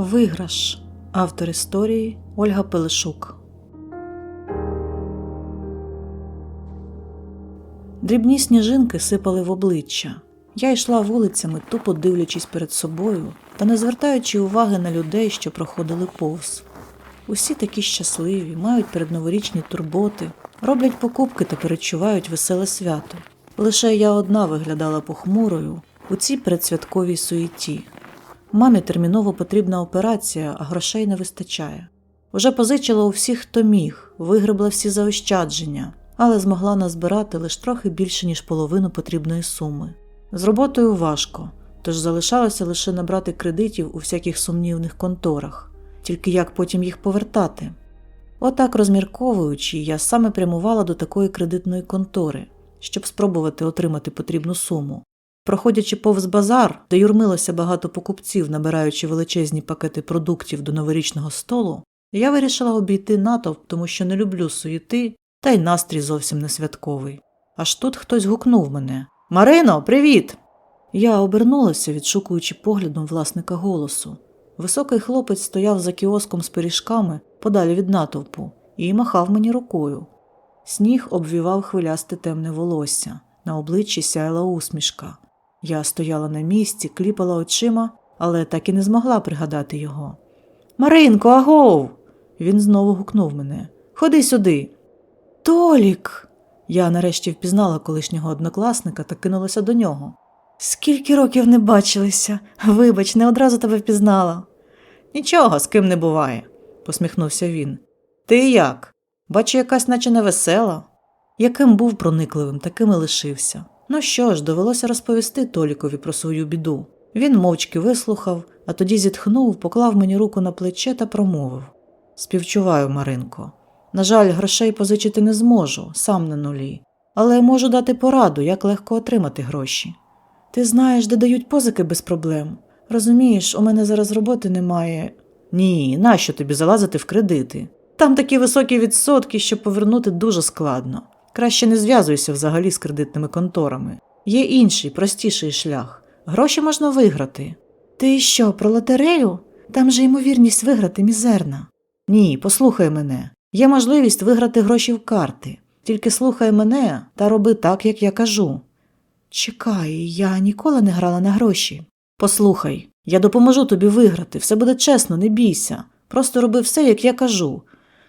Виграш. Автор історії Ольга Пелешук. Дрібні сніжинки сипали в обличчя. Я йшла вулицями, тупо дивлячись перед собою та не звертаючи уваги на людей, що проходили повз. Усі такі щасливі, мають передноворічні турботи, роблять покупки та перечувають веселе свято. Лише я одна виглядала похмурою у цій передсвятковій суєті. Мамі терміново потрібна операція, а грошей не вистачає. Уже позичила у всіх, хто міг, вигребла всі заощадження, але змогла назбирати лише трохи більше, ніж половину потрібної суми. З роботою важко, тож залишалося лише набрати кредитів у всяких сумнівних конторах, тільки як потім їх повертати. Отак, розмірковуючи, я саме прямувала до такої кредитної контори, щоб спробувати отримати потрібну суму. Проходячи повз базар, де юрмилося багато покупців, набираючи величезні пакети продуктів до новорічного столу, я вирішила обійти натовп, тому що не люблю суєти, та й настрій зовсім не святковий. Аж тут хтось гукнув мене Марино, привіт! Я обернулася, відшукуючи поглядом власника голосу. Високий хлопець стояв за кіоском з пиріжками подалі від натовпу і махав мені рукою. Сніг обвівав хвилясте темне волосся, на обличчі сяяла усмішка. Я стояла на місці, кліпала очима, але так і не змогла пригадати його. Маринко, агов. Він знову гукнув мене. Ходи сюди. Толік. Я нарешті впізнала колишнього однокласника та кинулася до нього. Скільки років не бачилися. Вибач, не одразу тебе впізнала. Нічого, з ким не буває, посміхнувся він. Ти як? Бачу, якась наче невесела. Яким був проникливим, таким і лишився. Ну що ж, довелося розповісти Толікові про свою біду. Він мовчки вислухав, а тоді зітхнув, поклав мені руку на плече та промовив Співчуваю, Маринко. На жаль, грошей позичити не зможу, сам на нулі, але можу дати пораду, як легко отримати гроші. Ти знаєш, де дають позики без проблем. Розумієш, у мене зараз роботи немає. Ні, нащо тобі залазити в кредити? Там такі високі відсотки, що повернути дуже складно. Краще не зв'язуйся взагалі з кредитними конторами. Є інший, простіший шлях. Гроші можна виграти. Ти що, про лотерею? Там же ймовірність виграти мізерна. Ні, послухай мене. Є можливість виграти гроші в карти. Тільки слухай мене та роби так, як я кажу. Чекай, я ніколи не грала на гроші. Послухай, я допоможу тобі виграти, все буде чесно, не бійся. Просто роби все, як я кажу.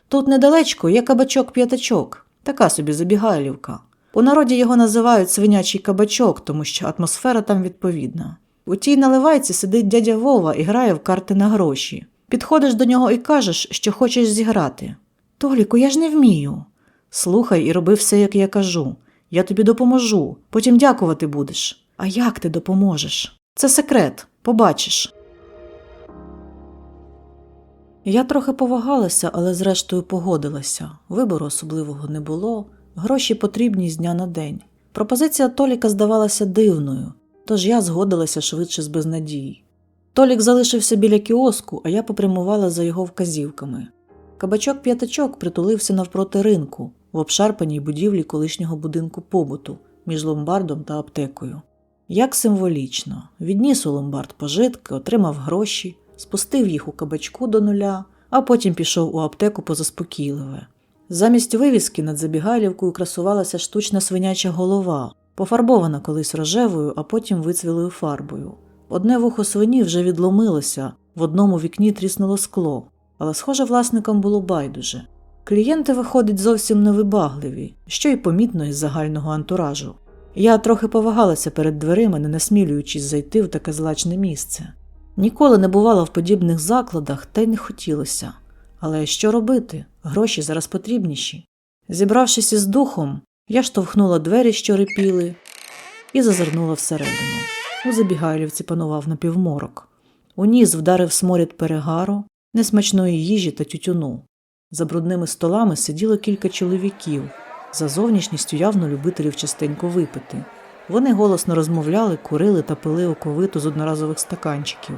Тут недалечко є кабачок-п'ятачок, така собі забігайлівка. У народі його називають свинячий кабачок, тому що атмосфера там відповідна. У тій наливайці сидить дядя Вова і грає в карти на гроші. Підходиш до нього і кажеш, що хочеш зіграти. Толіку, я ж не вмію. Слухай і роби все, як я кажу. Я тобі допоможу, потім дякувати будеш. А як ти допоможеш? Це секрет, побачиш. Я трохи повагалася, але зрештою погодилася. Вибору особливого не було, гроші потрібні з дня на день. Пропозиція Толіка здавалася дивною, тож я згодилася швидше з безнадії. Толік залишився біля кіоску, а я попрямувала за його вказівками. Кабачок п'ятачок притулився навпроти ринку в обшарпаній будівлі колишнього будинку побуту між ломбардом та аптекою. Як символічно, відніс у ломбард пожитки, отримав гроші, спустив їх у кабачку до нуля, а потім пішов у аптеку по заспокійливе. Замість вивіски над забігайлівкою красувалася штучна свиняча голова, пофарбована колись рожевою, а потім вицвілою фарбою. Одне вухо свині вже відломилося, в одному вікні тріснуло скло, але, схоже, власникам було байдуже. Клієнти, виходить, зовсім невибагливі, що й помітно із загального антуражу. Я трохи повагалася перед дверима, не насмілюючись зайти в таке злачне місце. Ніколи не бувала в подібних закладах, та й не хотілося. Але що робити? Гроші зараз потрібніші. Зібравшись із духом, я штовхнула двері, що рипіли, і зазирнула всередину. У забігайлівці панував напівморок. У ніс вдарив сморід перегару, несмачної їжі та тютюну. За брудними столами сиділо кілька чоловіків, за зовнішністю явно любителів частенько випити. Вони голосно розмовляли, курили та пили оковиту з одноразових стаканчиків.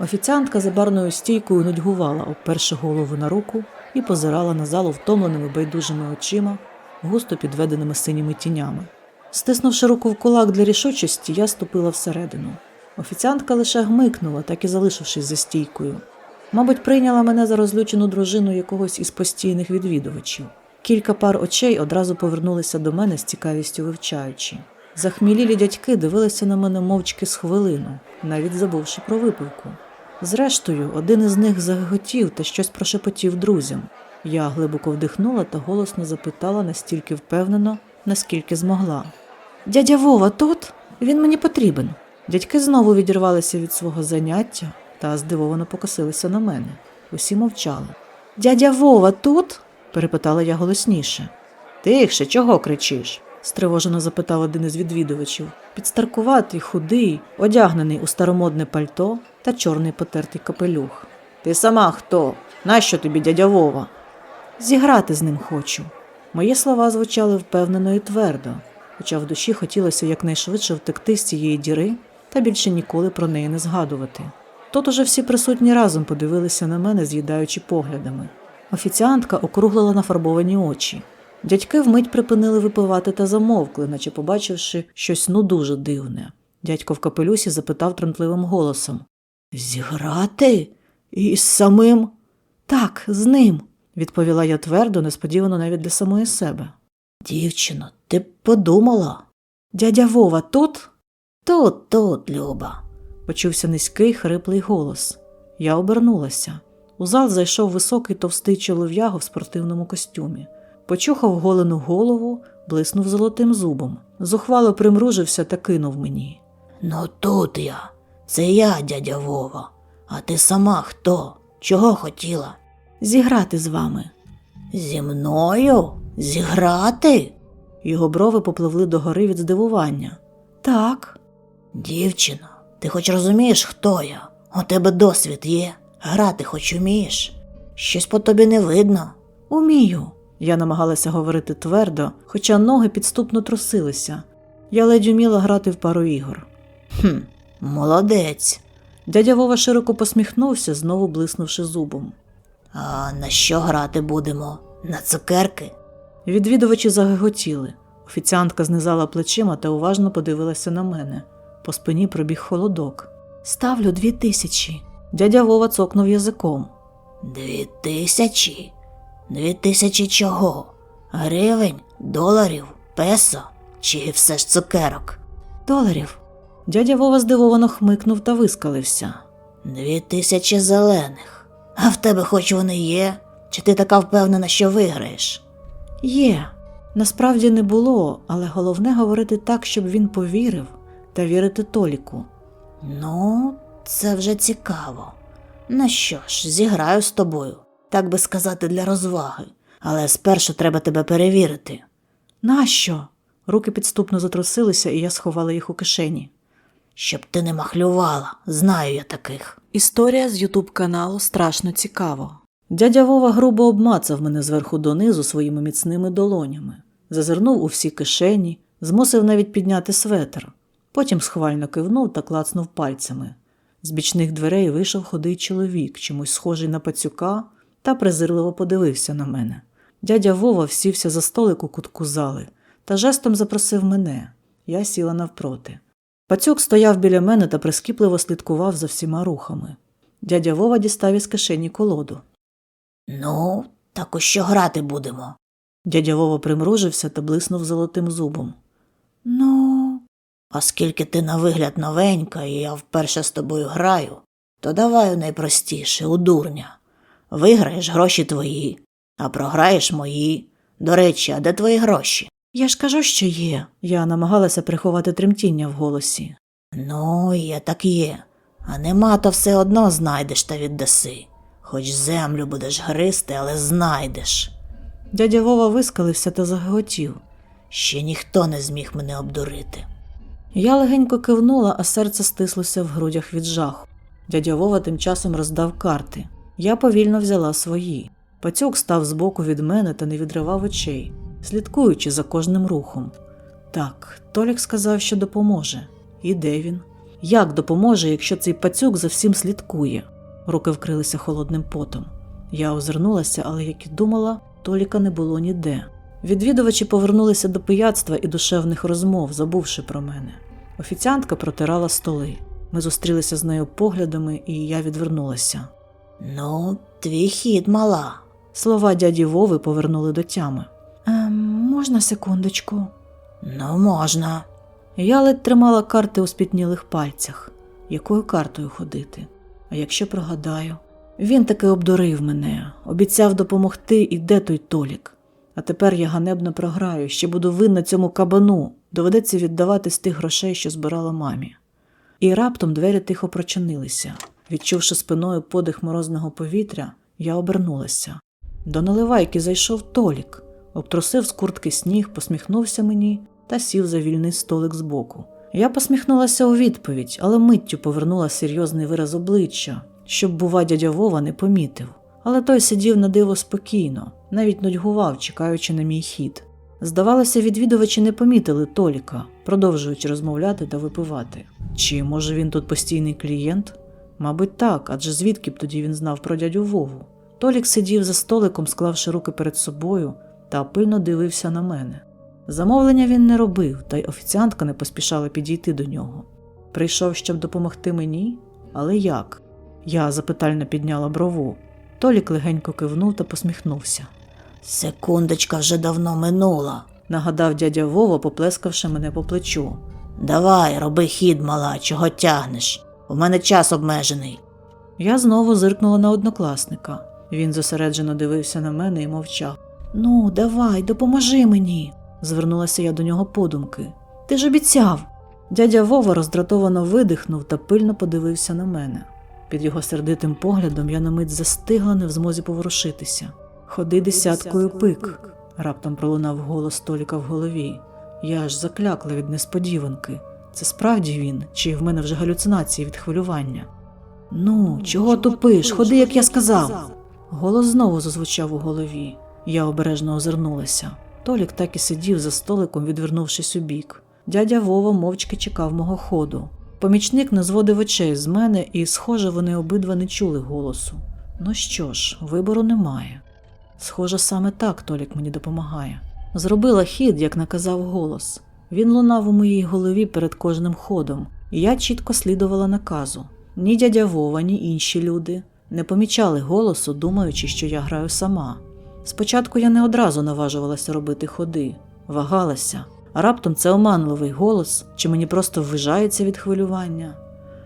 Офіціантка за барною стійкою нудьгувала, обперши голову на руку, і позирала на залу втомленими байдужими очима, густо підведеними синіми тінями. Стиснувши руку в кулак для рішучості, я ступила всередину. Офіціантка лише гмикнула, так і залишившись за стійкою. Мабуть, прийняла мене за розлючену дружину якогось із постійних відвідувачів. Кілька пар очей одразу повернулися до мене з цікавістю вивчаючи. Захмілілі дядьки дивилися на мене мовчки з хвилину, навіть забувши про випивку. Зрештою, один із них заготів та щось прошепотів друзям. Я глибоко вдихнула та голосно запитала настільки впевнено, наскільки змогла. Дядя Вова тут? Він мені потрібен. Дядьки знову відірвалися від свого заняття та здивовано покосилися на мене. Усі мовчали. Дядя Вова тут? перепитала я голосніше. Тихше, чого кричиш? Стривожено запитав один із відвідувачів. Підстаркуватий, худий, одягнений у старомодне пальто та чорний потертий капелюх. Ти сама хто? Нащо тобі дядя Вова? Зіграти з ним хочу. Мої слова звучали впевнено і твердо, хоча в душі хотілося якнайшвидше втекти з цієї діри та більше ніколи про неї не згадувати. Тут уже всі присутні разом подивилися на мене, з'їдаючи поглядами. Офіціантка округлила нафарбовані очі. Дядьки вмить припинили випивати та замовкли, наче побачивши щось ну дуже дивне. Дядько в капелюсі запитав тремтливим голосом Зіграти? Із самим? Так, з ним, відповіла я твердо, несподівано навіть для самої себе. Дівчино, ти б подумала? Дядя Вова тут? Тут, тут, Люба. Почувся низький, хриплий голос. Я обернулася. У зал зайшов високий товстий чолов'яго в спортивному костюмі. Почухав голену голову, блиснув золотим зубом. Зухвало примружився та кинув мені. Ну тут я. Це я, дядя Вова. А ти сама хто? Чого хотіла? Зіграти з вами. Зі мною? Зіграти? Його брови попливли догори від здивування. Так, Дівчино, ти хоч розумієш, хто я? У тебе досвід є. Грати хоч умієш. Щось по тобі не видно. умію. Я намагалася говорити твердо, хоча ноги підступно трусилися. Я ледь уміла грати в пару ігор. Хм, молодець. Дядя Вова широко посміхнувся, знову блиснувши зубом. А на що грати будемо? На цукерки? Відвідувачі загиготіли. Офіціантка знизала плечима та уважно подивилася на мене. По спині пробіг холодок. Ставлю дві тисячі. Дядя Вова цокнув язиком. Дві тисячі? Дві тисячі чого? Гривень, доларів, песо чи все ж цукерок? Доларів. Дядя Вова здивовано хмикнув та вискалився. Дві тисячі зелених. А в тебе хоч вони є? Чи ти така впевнена, що виграєш? Є. Насправді не було, але головне говорити так, щоб він повірив, та вірити Толіку. Ну, це вже цікаво. Ну що ж, зіграю з тобою, так би сказати, для розваги. Але спершу треба тебе перевірити. Нащо? Руки підступно затрусилися, і я сховала їх у кишені. Щоб ти не махлювала, знаю я таких. Історія з Ютуб каналу страшно цікаво. Дядя Вова грубо обмацав мене зверху донизу своїми міцними долонями, зазирнув у всі кишені, змусив навіть підняти светр. Потім схвально кивнув та клацнув пальцями. З бічних дверей вийшов худий чоловік, чомусь схожий на пацюка, та презирливо подивився на мене. Дядя Вова всівся за столик у кутку зали та жестом запросив мене. Я сіла навпроти. Пацюк стояв біля мене та прискіпливо слідкував за всіма рухами. Дядя Вова дістав із кишені колоду. Ну, так у що грати будемо? Дядя Вова примружився та блиснув золотим зубом. Ну, Оскільки ти на вигляд новенька, і я вперше з тобою граю, то давай найпростіше, у дурня. Виграєш гроші твої, а програєш мої. До речі, а де твої гроші? я ж кажу, що є. Я намагалася приховати тремтіння в голосі. Ну, є так є. А нема, то все одно знайдеш та віддаси. Хоч землю будеш гризти, але знайдеш. Дядя Вова вискалився та заготів. Ще ніхто не зміг мене обдурити. Я легенько кивнула, а серце стислося в грудях від жаху. Дядя Вова тим часом роздав карти. Я повільно взяла свої. Пацюк став збоку від мене та не відривав очей, слідкуючи за кожним рухом. Так, Толік сказав, що допоможе. І де він? Як допоможе, якщо цей пацюк за всім слідкує? Руки вкрилися холодним потом. Я озирнулася, але, як і думала, Толіка не було ніде. Відвідувачі повернулися до пияцтва і душевних розмов, забувши про мене. Офіціантка протирала столи. Ми зустрілися з нею поглядами, і я відвернулася. Ну, твій хід мала. Слова дяді Вови повернули до тями. Ем, можна секундочку? Ну, можна. Я ледь тримала карти у спітнілих пальцях. Якою картою ходити? А якщо прогадаю? Він таки обдурив мене, обіцяв допомогти, і де той Толік. А тепер я ганебно програю, ще буду винна цьому кабану. Доведеться віддавати з тих грошей, що збирала мамі. І раптом двері тихо прочинилися. Відчувши спиною подих морозного повітря, я обернулася. До наливайки зайшов Толік, обтрусив з куртки сніг, посміхнувся мені та сів за вільний столик збоку. Я посміхнулася у відповідь, але миттю повернула серйозний вираз обличчя, щоб, бува, дядя Вова не помітив. Але той сидів на диво спокійно, навіть нудьгував, чекаючи на мій хід. Здавалося, відвідувачі не помітили Толіка, продовжуючи розмовляти та випивати. Чи може він тут постійний клієнт? Мабуть, так, адже звідки б тоді він знав про дядю Вову? Толік сидів за столиком, склавши руки перед собою, та пильно дивився на мене. Замовлення він не робив, та й офіціантка не поспішала підійти до нього. Прийшов, щоб допомогти мені? Але як? Я запитально підняла брову. Толік легенько кивнув та посміхнувся. Секундочка вже давно минула. Нагадав дядя Вова, поплескавши мене по плечу. Давай, роби хід, мала, чого тягнеш. У мене час обмежений. Я знову зиркнула на однокласника. Він зосереджено дивився на мене і мовчав. Ну, давай, допоможи мені, звернулася я до нього подумки. Ти ж обіцяв. Дядя Вова роздратовано видихнув та пильно подивився на мене. Під його сердитим поглядом я на мить застигла, не в змозі поворушитися. Ходи десяткою пик, раптом пролунав голос Толіка в голові. Я аж заклякла від несподіванки. Це справді він, чи в мене вже галюцинації від хвилювання? Ну, чого тупиш? Ходи, як я сказав. Голос знову зазвучав у голові. Я обережно озирнулася. Толік так і сидів за столиком, відвернувшись у бік. Дядя Вова мовчки чекав мого ходу. Помічник не зводив очей з мене, і, схоже, вони обидва не чули голосу. Ну що ж, вибору немає. Схоже, саме так Толік мені допомагає. Зробила хід, як наказав голос. Він лунав у моїй голові перед кожним ходом, і я чітко слідувала наказу. Ні дядя Вова, ні інші люди не помічали голосу, думаючи, що я граю сама. Спочатку я не одразу наважувалася робити ходи, вагалася, а раптом це оманливий голос, чи мені просто ввижається від хвилювання.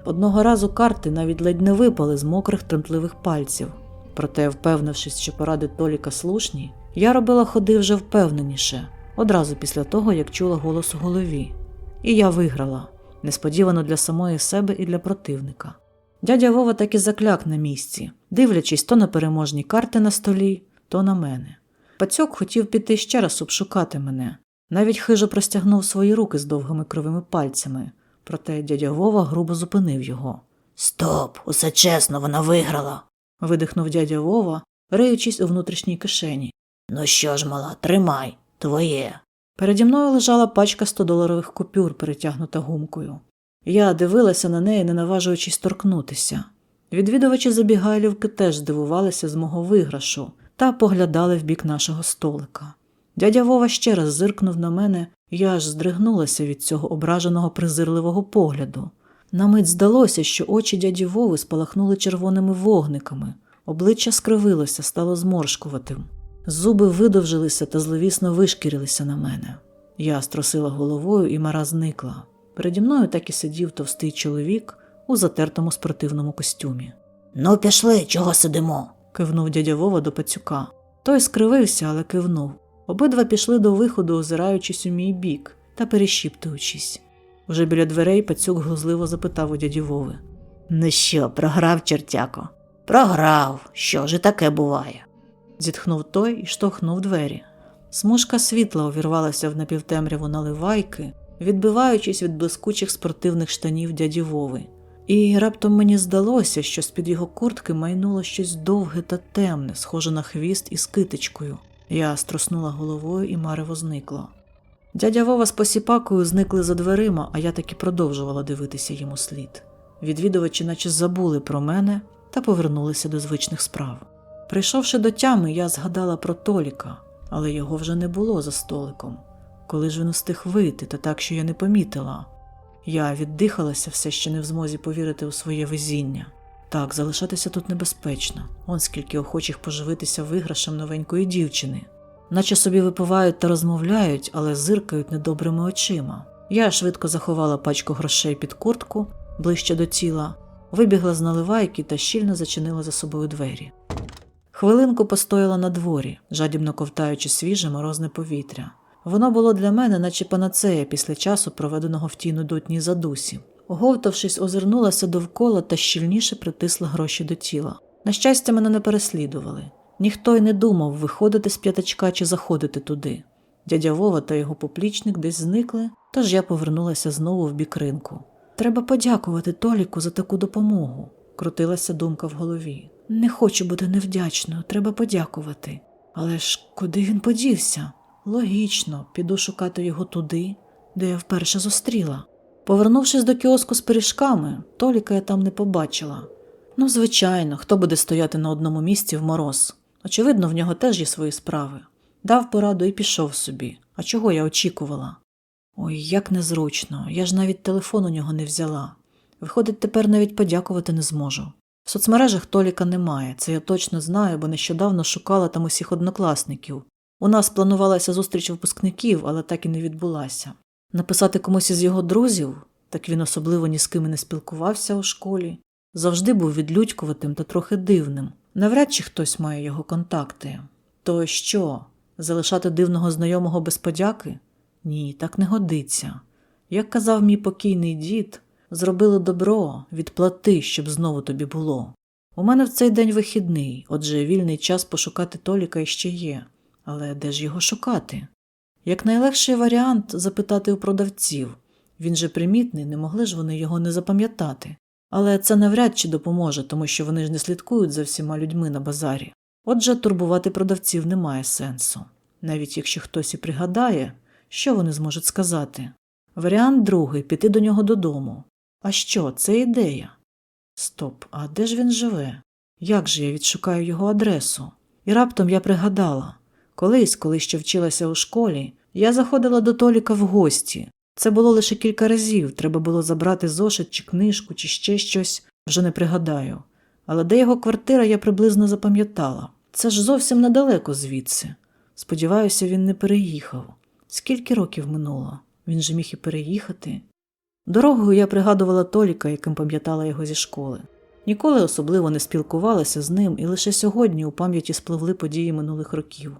Одного разу карти навіть ледь не випали з мокрих тремтливих пальців. Проте, впевнившись, що поради Толіка слушні, я робила ходи вже впевненіше, одразу після того, як чула голос у голові. І я виграла, несподівано для самої себе і для противника. Дядя Вова так і закляк на місці, дивлячись то на переможні карти на столі, то на мене. Пацьок хотів піти ще раз обшукати мене, навіть хижо простягнув свої руки з довгими кривими пальцями, проте дядя Вова грубо зупинив його. Стоп, усе чесно, вона виграла. Видихнув дядя Вова, риючись у внутрішній кишені. Ну що ж, мала, тримай, твоє. Переді мною лежала пачка 100-доларових купюр, перетягнута гумкою. Я дивилася на неї, не наважуючись торкнутися. Відвідувачі забігайлівки теж здивувалися з мого виграшу та поглядали в бік нашого столика. Дядя Вова ще раз зиркнув на мене, я аж здригнулася від цього ображеного презирливого погляду. На мить здалося, що очі дяді Вови спалахнули червоними вогниками, обличчя скривилося, стало зморшкуватим. Зуби видовжилися та зловісно вишкірилися на мене. Я стросила головою, і мара зникла. Переді мною так і сидів товстий чоловік у затертому спортивному костюмі. Ну, пішли, чого сидимо? Кивнув дядя Вова до пацюка. Той скривився, але кивнув. Обидва пішли до виходу, озираючись у мій бік та перешіптуючись. Уже біля дверей пацюк глузливо запитав у дяді Вови. Ну що, програв чертяко? Програв. Що ж і таке буває? Зітхнув той і штовхнув двері. Смужка світла увірвалася в напівтемряву наливайки, відбиваючись від блискучих спортивних штанів дяді Вови. І раптом мені здалося, що з-під його куртки майнуло щось довге та темне, схоже на хвіст із китичкою. Я струснула головою і марево зникло. Дядя Вова з посіпакою зникли за дверима, а я таки продовжувала дивитися йому слід. Відвідувачі наче забули про мене та повернулися до звичних справ. Прийшовши до тями, я згадала про Толіка, але його вже не було за столиком. Коли ж він устиг вийти, та так, що я не помітила. Я віддихалася все ще не в змозі повірити у своє везіння. Так, залишатися тут небезпечно. Он скільки охочих поживитися виграшем новенької дівчини. Наче собі випивають та розмовляють, але зиркають недобрими очима. Я швидко заховала пачку грошей під куртку ближче до тіла, вибігла з наливайки та щільно зачинила за собою двері. Хвилинку постояла на дворі, жадібно ковтаючи свіже морозне повітря. Воно було для мене, наче панацея після часу, проведеного в тій нудотній задусі. Оговтавшись, озирнулася довкола та щільніше притисла гроші до тіла. На щастя, мене не переслідували. Ніхто й не думав виходити з п'ятачка чи заходити туди. Дядя Вова та його поплічник десь зникли, тож я повернулася знову в бік ринку. Треба подякувати Толіку за таку допомогу, крутилася думка в голові. Не хочу бути невдячною, треба подякувати. Але ж куди він подівся? Логічно, піду шукати його туди, де я вперше зустріла. Повернувшись до кіоску з пиріжками, Толіка я там не побачила. Ну, звичайно, хто буде стояти на одному місці в мороз. Очевидно, в нього теж є свої справи. Дав пораду і пішов собі. А чого я очікувала? Ой, як незручно, я ж навіть телефон у нього не взяла. Виходить, тепер навіть подякувати не зможу. В соцмережах Толіка немає, це я точно знаю, бо нещодавно шукала там усіх однокласників. У нас планувалася зустріч випускників, але так і не відбулася. Написати комусь із його друзів, так він особливо ні з ким і не спілкувався у школі, завжди був відлюдькуватим та трохи дивним. Навряд чи хтось має його контакти. То що, залишати дивного знайомого без подяки? Ні, так не годиться. Як казав мій покійний дід, зробили добро, відплати, щоб знову тобі було. У мене в цей день вихідний, отже, вільний час пошукати Толіка іще є. Але де ж його шукати? Як найлегший варіант запитати у продавців. Він же примітний, не могли ж вони його не запам'ятати. Але це навряд чи допоможе, тому що вони ж не слідкують за всіма людьми на базарі. Отже, турбувати продавців немає сенсу. Навіть якщо хтось і пригадає, що вони зможуть сказати. Варіант другий піти до нього додому. А що, це ідея? Стоп, а де ж він живе? Як же я відшукаю його адресу? І раптом я пригадала колись, коли ще вчилася у школі, я заходила до Толіка в гості. Це було лише кілька разів, треба було забрати зошит чи книжку, чи ще щось, вже не пригадаю. Але де його квартира я приблизно запам'ятала. Це ж зовсім недалеко звідси. Сподіваюся, він не переїхав. Скільки років минуло? Він же міг і переїхати. Дорогою я пригадувала Толіка, яким пам'ятала його зі школи. Ніколи особливо не спілкувалася з ним, і лише сьогодні у пам'яті спливли події минулих років.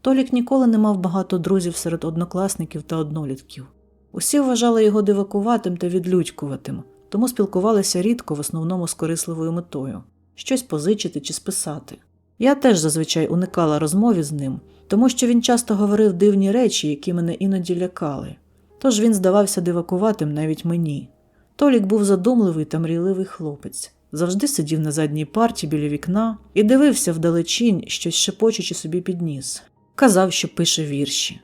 Толік ніколи не мав багато друзів серед однокласників та однолітків. Усі вважали його дивакуватим та відлюдькуватим, тому спілкувалися рідко, в основному з корисливою метою щось позичити чи списати. Я теж зазвичай уникала розмові з ним, тому що він часто говорив дивні речі, які мене іноді лякали. Тож він здавався дивакуватим навіть мені. Толік був задумливий та мрійливий хлопець, завжди сидів на задній парті біля вікна і дивився вдалечінь, щось шепочучи собі під ніс. Казав, що пише вірші.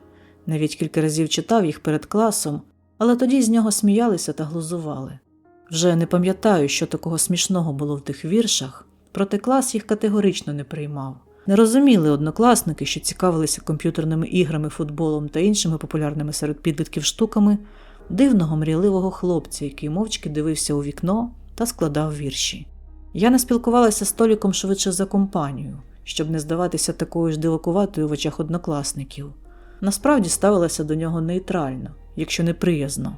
Навіть кілька разів читав їх перед класом, але тоді з нього сміялися та глузували. Вже не пам'ятаю, що такого смішного було в тих віршах, проте клас їх категорично не приймав. Не розуміли однокласники, що цікавилися комп'ютерними іграми, футболом та іншими популярними серед підлітків штуками, дивного мрійливого хлопця, який мовчки дивився у вікно та складав вірші. Я не спілкувалася з Толіком швидше за компанію, щоб не здаватися такою ж дивакуватою в очах однокласників. Насправді ставилася до нього нейтрально, якщо не приязно.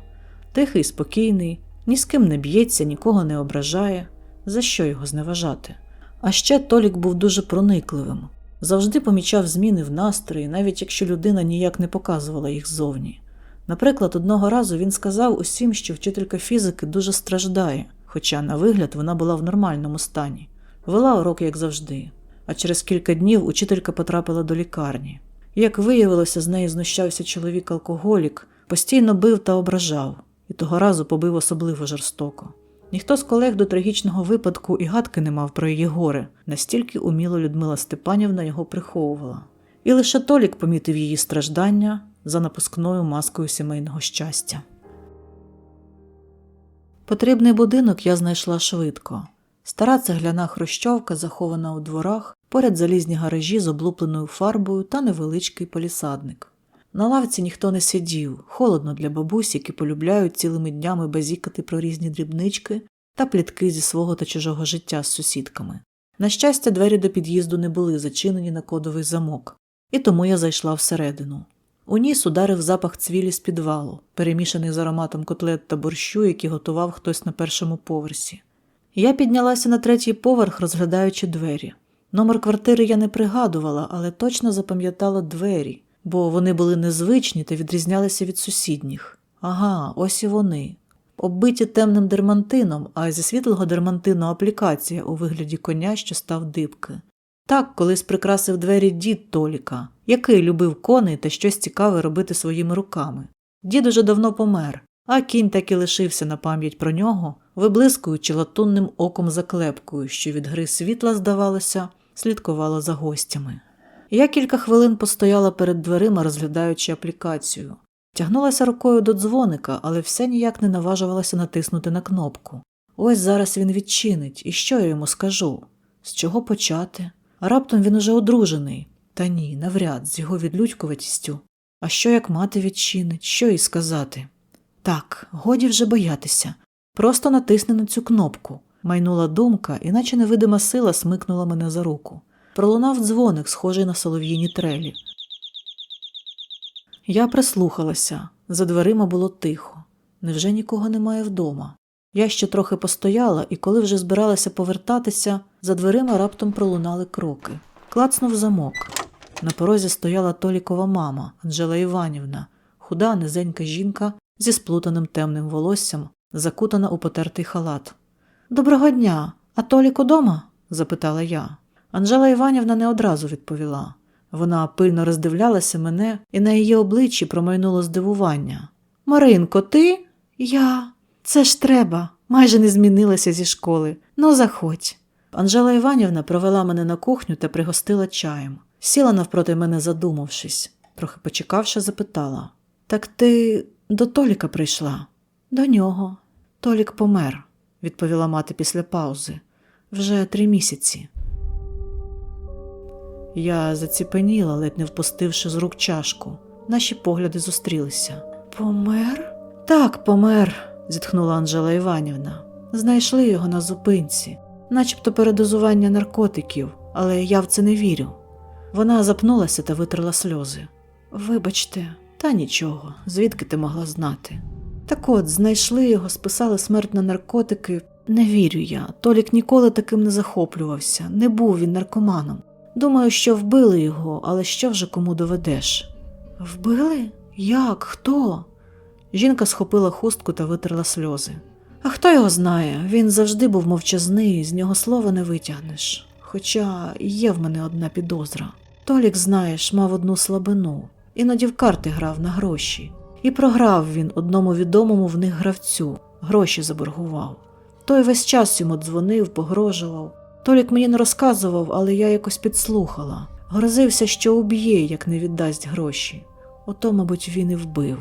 Тихий, спокійний, ні з ким не б'ється, нікого не ображає. За що його зневажати? А ще Толік був дуже проникливим, завжди помічав зміни в настрої, навіть якщо людина ніяк не показувала їх ззовні. Наприклад, одного разу він сказав усім, що вчителька фізики дуже страждає, хоча, на вигляд, вона була в нормальному стані, вела урок, як завжди. А через кілька днів учителька потрапила до лікарні. Як виявилося, з неї знущався чоловік-алкоголік, Постійно бив та ображав, і того разу побив особливо жорстоко. Ніхто з колег до трагічного випадку і гадки не мав про її горе, настільки уміло Людмила Степанівна його приховувала. І лише Толік помітив її страждання за напускною маскою сімейного щастя. Потрібний будинок я знайшла швидко. Стара цегляна хрущовка, захована у дворах, поряд залізні гаражі з облупленою фарбою та невеличкий полісадник. На лавці ніхто не сидів, холодно для бабусь, які полюбляють цілими днями базікати про різні дрібнички та плітки зі свого та чужого життя з сусідками. На щастя, двері до під'їзду не були зачинені на кодовий замок, і тому я зайшла всередину. У ніс ударив запах цвілі з підвалу, перемішаний з ароматом котлет та борщу, які готував хтось на першому поверсі. Я піднялася на третій поверх, розглядаючи двері. Номер квартири я не пригадувала, але точно запам'ятала двері, бо вони були незвичні та відрізнялися від сусідніх. Ага, ось і вони. Оббиті темним дермантином, а зі світлого дермантину аплікація у вигляді коня, що став дибки. Так колись прикрасив двері дід Толіка, який любив коней та щось цікаве робити своїми руками. Дід уже давно помер, а кінь так і лишився на пам'ять про нього, виблискуючи латунним оком заклепкою, що від гри світла, здавалося, слідкувала за гостями. Я кілька хвилин постояла перед дверима, розглядаючи аплікацію. Тягнулася рукою до дзвоника, але все ніяк не наважувалася натиснути на кнопку. Ось зараз він відчинить, і що я йому скажу? З чого почати? А раптом він уже одружений. Та ні, навряд, з його відлюдькуватістю. А що як мати відчинить, що їй сказати? Так, годі вже боятися. Просто натисни на цю кнопку. Майнула думка, іначе невидима сила смикнула мене за руку. Пролунав дзвоник, схожий на солов'їні трелі. Я прислухалася. За дверима було тихо. Невже нікого немає вдома? Я ще трохи постояла, і коли вже збиралася повертатися, за дверима раптом пролунали кроки. Клацнув замок. На порозі стояла Толікова мама, Анжела Іванівна, худа, низенька жінка зі сплутаним темним волоссям, закутана у потертий халат. Доброго дня, а Толік удома? запитала я. Анжела Іванівна не одразу відповіла. Вона пильно роздивлялася мене, і на її обличчі промайнуло здивування. Маринко, ти? Я. Це ж треба. Майже не змінилася зі школи. Ну, заходь. Анжела Іванівна провела мене на кухню та пригостила чаєм. Сіла навпроти мене, задумавшись. Трохи почекавши, запитала: Так ти до Толіка прийшла? До нього. Толік помер, відповіла мати після паузи. Вже три місяці. Я заціпеніла, ледь не впустивши з рук чашку. Наші погляди зустрілися. Помер? Так, помер, зітхнула Анжела Іванівна. Знайшли його на зупинці, начебто передозування наркотиків, але я в це не вірю. Вона запнулася та витерла сльози. Вибачте, та нічого, звідки ти могла знати? Так от, знайшли його, списали смерть на наркотики. Не вірю я. Толік ніколи таким не захоплювався, не був він наркоманом. Думаю, що вбили його, але що вже кому доведеш? Вбили? Як? Хто? Жінка схопила хустку та витерла сльози. А хто його знає? Він завжди був мовчазний, з нього слова не витягнеш. Хоча є в мене одна підозра. Толік, знаєш, мав одну слабину, іноді в карти грав на гроші. І програв він одному відомому в них гравцю, гроші заборгував. Той весь час йому дзвонив, погрожував. Толік мені не розказував, але я якось підслухала. Грозився, що уб'є, як не віддасть гроші. Ото, мабуть, він і вбив.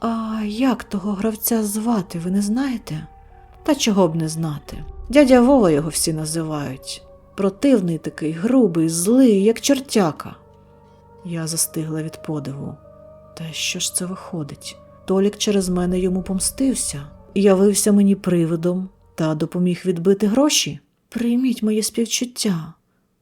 А як того гравця звати, ви не знаєте? Та чого б не знати. Дядя Вова його всі називають. Противний такий, грубий, злий, як чортяка. Я застигла від подиву. Та що ж це виходить? Толік через мене йому помстився і явився мені привидом та допоміг відбити гроші. Прийміть моє співчуття.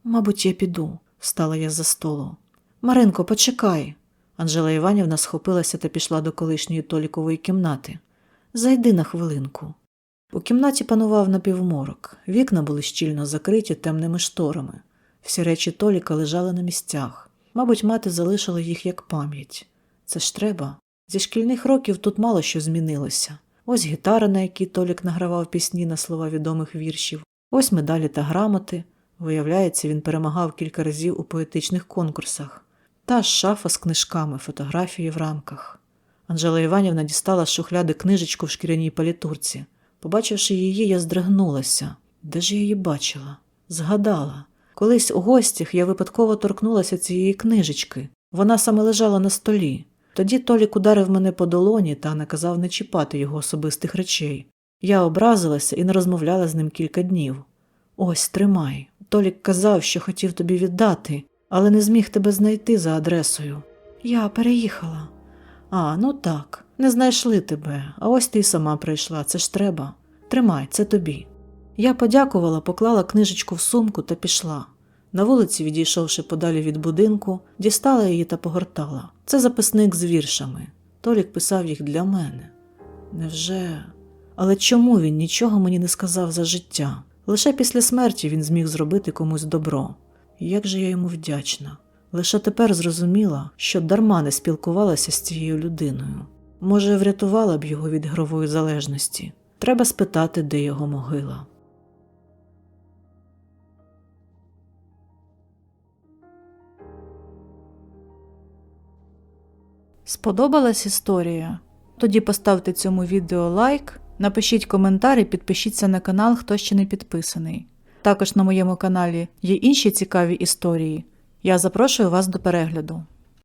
Мабуть, я піду, встала я за столу. Маринко, почекай. Анжела Іванівна схопилася та пішла до колишньої Толікової кімнати. Зайди на хвилинку. У кімнаті панував напівморок, вікна були щільно закриті темними шторами. Всі речі Толіка лежали на місцях. Мабуть, мати залишила їх як пам'ять. Це ж треба. Зі шкільних років тут мало що змінилося. Ось гітара, на якій Толік награвав пісні на слова відомих віршів, ось медалі та грамоти. Виявляється, він перемагав кілька разів у поетичних конкурсах. Та шафа з книжками, фотографії в рамках. Анжела Іванівна дістала з шухляди книжечку в шкіряній палітурці. Побачивши її, я здригнулася. Де ж я її бачила? Згадала. Колись у гостях я випадково торкнулася цієї книжечки. Вона саме лежала на столі. Тоді Толік ударив мене по долоні та наказав не чіпати його особистих речей. Я образилася і не розмовляла з ним кілька днів. Ось, тримай. Толік казав, що хотів тобі віддати, але не зміг тебе знайти за адресою. Я переїхала. А, ну так, не знайшли тебе, а ось ти й сама прийшла, це ж треба. Тримай, це тобі. Я подякувала, поклала книжечку в сумку та пішла. На вулиці, відійшовши подалі від будинку, дістала її та погортала. Це записник з віршами. Толік писав їх для мене. Невже. Але чому він нічого мені не сказав за життя? Лише після смерті він зміг зробити комусь добро. Як же я йому вдячна. Лише тепер зрозуміла, що дарма не спілкувалася з цією людиною. Може, врятувала б його від грової залежності. Треба спитати, де його могила. Сподобалась історія? Тоді поставте цьому відео лайк, напишіть коментар і підпишіться на канал, хто ще не підписаний. Також на моєму каналі є інші цікаві історії. Я запрошую вас до перегляду.